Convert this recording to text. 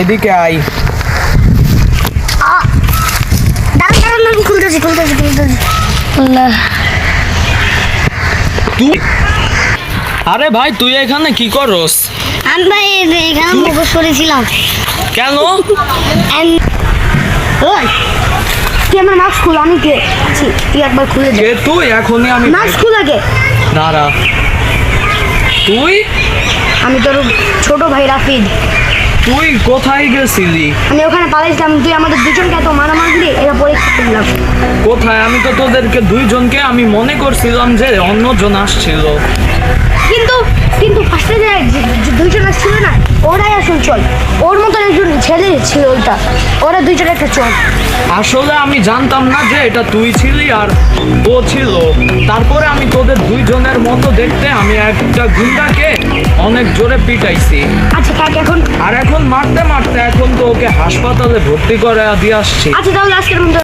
এদিকে আই খুলতেছি খুলতেছি খুলতেছি তুই আরে ভাই তুই এখানে কি করস? আমি ভাই এখানে মুখোশ করেছিলাম কেন? ওই তুই আমার মাস্ক খুল আমি কে? তুই একবার খুলে দে। তুই? এখনই আমি মাস্ক খুল আগে দাঁড়া। তুই? আমি তোর ছোট ভাই রাফিদ। তুই কোথায় গেছিলি? আমি ওখানে পালাইছিলাম তুই আমাদের দুজনকে এত মারামারি দিলি এটা পরীক্ষা করলাম কোথায়? আমি তো তোদেরকে দুইজনকে আমি মনে করছিলাম যে অন্যজন আসছিল। কিন্তু কিন্তু ফার্স্টে যে যে- যে দুইজন ছিল না ওরাই আসল চল। ওর মতন একজন ছেলে ছিল ওইটা। ওরা দুইজন একটা চল। আসলে আমি জানতাম না যে এটা তুই ছিলি আর ও ছিল। তারপরে আমি তোদের দুইজনের মতো দেখতে আমি একটা গুন্ডাকে অনেক জোরে পিটাইছি। আচ্ছা কাক এখন। আর এখন মারতে মারতে এখন তো ওকে হাসপাতালে ভর্তি করে দিয়ে আসছি। আচ্ছা তাহলে আজকের মতো